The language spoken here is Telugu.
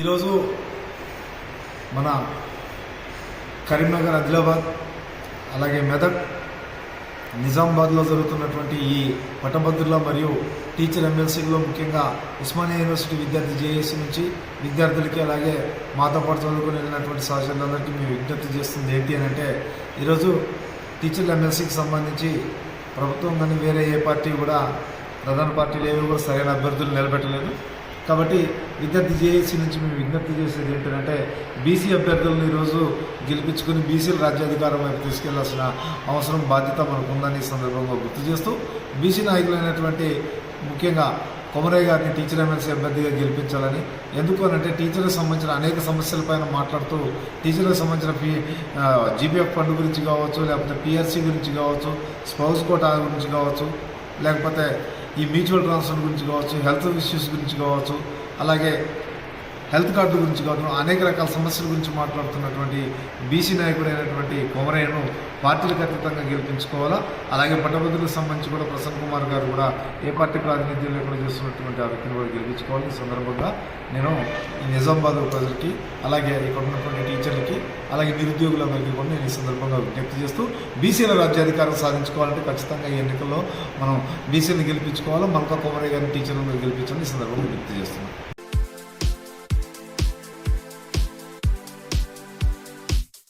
ఈరోజు మన కరీంనగర్ ఆదిలాబాద్ అలాగే మెదక్ నిజామాబాద్లో జరుగుతున్నటువంటి ఈ పట్టభద్రుల మరియు టీచర్ ఎమ్మెల్సీలో ముఖ్యంగా ఉస్మానియా యూనివర్సిటీ విద్యార్థి జేఏసీ నుంచి విద్యార్థులకి అలాగే మాతో పాటు చదువుకుని వెళ్ళినటువంటి సహచరులందరికీ మేము విజ్ఞప్తి చేస్తుంది ఏంటి అని అంటే ఈరోజు టీచర్ల ఎమ్మెల్సీకి సంబంధించి ప్రభుత్వం కానీ వేరే ఏ పార్టీ కూడా ప్రధాన పార్టీలు ఏవి కూడా సరైన అభ్యర్థులు నిలబెట్టలేదు. కాబట్టి విద్యార్థి జేఏసీ నుంచి మేము విజ్ఞప్తి చేసేది ఏంటంటే బీసీ అభ్యర్థులను ఈరోజు గెలిపించుకుని బీసీల రాజ్యాధికారం వైపు తీసుకెళ్ళాల్సిన అవసరం బాధ్యత మనకు ఉందని సందర్భంగా గుర్తు చేస్తూ బీసీ నాయకులైనటువంటి ముఖ్యంగా కొమరయ్య గారిని టీచర్ ఎమ్మెల్సీ అభ్యర్థిగా గెలిపించాలని ఎందుకు అని అంటే టీచర్లకు సంబంధించిన అనేక సమస్యలపైన మాట్లాడుతూ టీచర్లకు సంబంధించిన పీ జీపీఎఫ్ ఫండ్ గురించి కావచ్చు లేకపోతే పిఆర్సీ గురించి కావచ్చు స్పౌస్ కోటా గురించి కావచ్చు లేకపోతే ఈ మ్యూచువల్ ట్రాన్స్ఫర్ గురించి కావచ్చు హెల్త్ ఇష్యూస్ గురించి కావచ్చు అలాగే హెల్త్ కార్డు గురించి కావచ్చు అనేక రకాల సమస్యల గురించి మాట్లాడుతున్నటువంటి బీసీ నాయకుడైనటువంటి కొమరయ్యను పార్టీలకు అతీతంగా గెలిపించుకోవాలా? అలాగే పట్టభద్రులకు సంబంధించి కూడా ప్రసన్న కుమార్ గారు కూడా ఏ పార్టీ ప్రాతినిధ్యం లేకుండా చేస్తున్నటువంటి ఆ వ్యక్తిని కూడా గెలిపించుకోవాలి. ఈ సందర్భంగా నేను నిజామాబాద్ ప్రజలకి అలాగే ఇక్కడ ఉన్నటువంటి టీచర్లకి అలాగే నిరుద్యోగులందరికీ కూడా నేను ఈ సందర్భంగా విజ్ఞప్తి చేస్తూ బీసీల రాజ్యాధికారం సాధించుకోవాలంటే ఖచ్చితంగా ఈ ఎన్నికల్లో మనం బీసీని గెలిపించుకోవాలో? మనతో కుమారయ్య గారిని టీచర్లను గెలిపించాలని ఈ సందర్భంగా విజ్ఞప్తి చేస్తున్నాను.